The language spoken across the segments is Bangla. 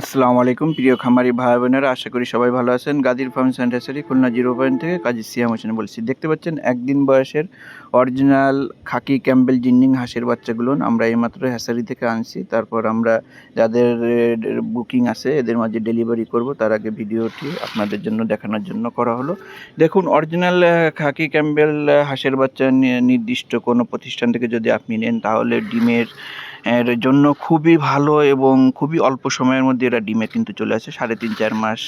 আসসালামু আলাইকুম, প্রিয় খামারি ভাই বোনেরা আশা করি সবাই ভালো আছেন। গাজীর ফার্ম সেন্টারি খুলনা জিরো পয়েন্ট থেকে কাজী সিয়াম হোসেন বলছি। দেখতে পাচ্ছেন, একদিন বয়সের অরিজিনাল খাকি ক্যাম্বেল জিন্নিং হাঁসের বাচ্চাগুলো আমরা এইমাত্র হ্যাসারি থেকে আনছি। তারপর আমরা যাদের বুকিং আছে, এদের মাঝে ডেলিভারি করব। তার আগে ভিডিওটি আপনাদের জন্য দেখানোর জন্য করা হলো। দেখুন, অরিজিনাল খাকি ক্যাম্বেল হাঁসের বাচ্চা নির্দিষ্ট কোনো প্রতিষ্ঠান থেকে যদি আপনি নেন, তাহলে ডিমের এর জন্য খুবই ভালো এবং খুবই অল্প সময়ের মধ্যে এরা ডিমে কিন্তু চলে আসে। সাড়ে তিন, চার মাস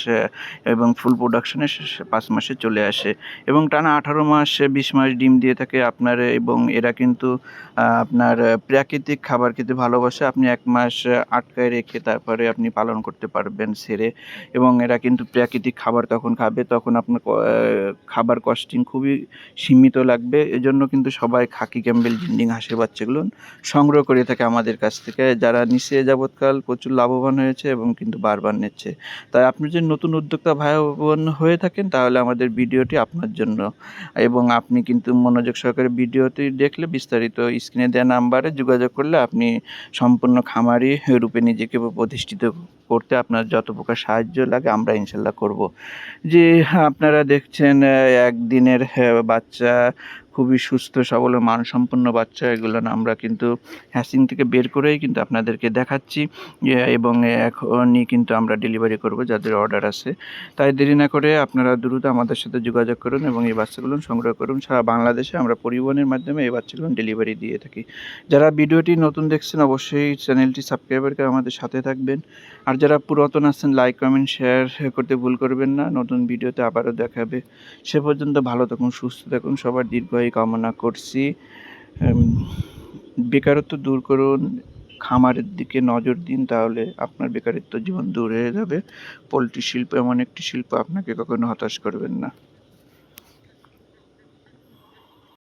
এবং ফুল প্রোডাকশনে পাঁচ মাসে চলে আসে। এবং টানা আঠারো মাস বিশ মাস ডিম দিয়ে থাকে আপনার, এবং এরা কিন্তু আপনার প্রাকৃতিক খাবার খেতে ভালোবাসে। আপনি এক মাস আটকায় রেখে তারপরে আপনি পালন করতে পারবেন সেরে। এবং এরা কিন্তু প্রাকৃতিক খাবার তখন খাবে, তখন আপনার খাবার কস্টিং খুবই সীমিত লাগবে। এজন্য কিন্তু সবাই খাকি, ক্যাম্বেল, জিন্ডিং, হাঁসের বাচ্চাগুলো সংগ্রহ করে থাকে আমাদের কাছ থেকে, যারা নিচে যাবৎকাল প্রচুর লাভবান হয়েছে এবং কিন্তু বারবার নিচ্ছে। তাই আপনি যদি নতুন উদ্যোক্তা ভাই বোন হয়ে থাকেন, তাহলে আমাদের ভিডিওটি আপনার জন্য। এবং আপনি কিন্তু মনোযোগ সহকারে ভিডিওটি দেখলে বিস্তারিত স্ক্রিনে দেওয়া নাম্বারে যোগাযোগ করলে আপনি সম্পূর্ণ খামারি রূপে নিজেকে প্রতিষ্ঠিত করতে আপনার যত প্রকার সাহায্য লাগে আমরা ইনশাল্লাহ করব। যে আপনারা দেখছেন একদিনের বাচ্চা খুবই সুস্থ, সবল মানসম্পন্ন বাচ্চা, এগুলো আমরা কিন্তু হ্যাসিং থেকে বের করেই কিন্তু আপনাদেরকে দেখাচ্ছি। এবং এখনই কিন্তু আমরা ডেলিভারি করব যাদের অর্ডার আছে। তাই দেরি না করে আপনারা দ্রুত আমাদের সাথে যোগাযোগ করুন এবং এই বাচ্চাগুলো সংগ্রহ করুন। সারা বাংলাদেশে আমরা পরিবহনের মাধ্যমে এই বাচ্চাগুলো ডেলিভারি দিয়ে থাকি। যারা ভিডিওটি নতুন দেখছেন, অবশ্যই চ্যানেলটি সাবস্ক্রাইবার করে আমাদের সাথে থাকবেন। আর যারা পুরাতন আছেন, লাইক, কমেন্ট, শেয়ার করতে ভুল করবেন না। নতুন ভিডিওতে আবারও দেখাবে। সে পর্যন্ত ভালো থাকুন, সুস্থ থাকুন। সবার দীর্ঘায়ু কামনা করছি। বেকারত্ব দূর করুন, খামারের দিকে নজর দিন, তাহলে আপনার বেকারত্ব জীবন দূর হয়ে যাবে। পোলট্রি শিল্প এমন একটি শিল্প আপনাকে কখনো হতাশ করবেন না।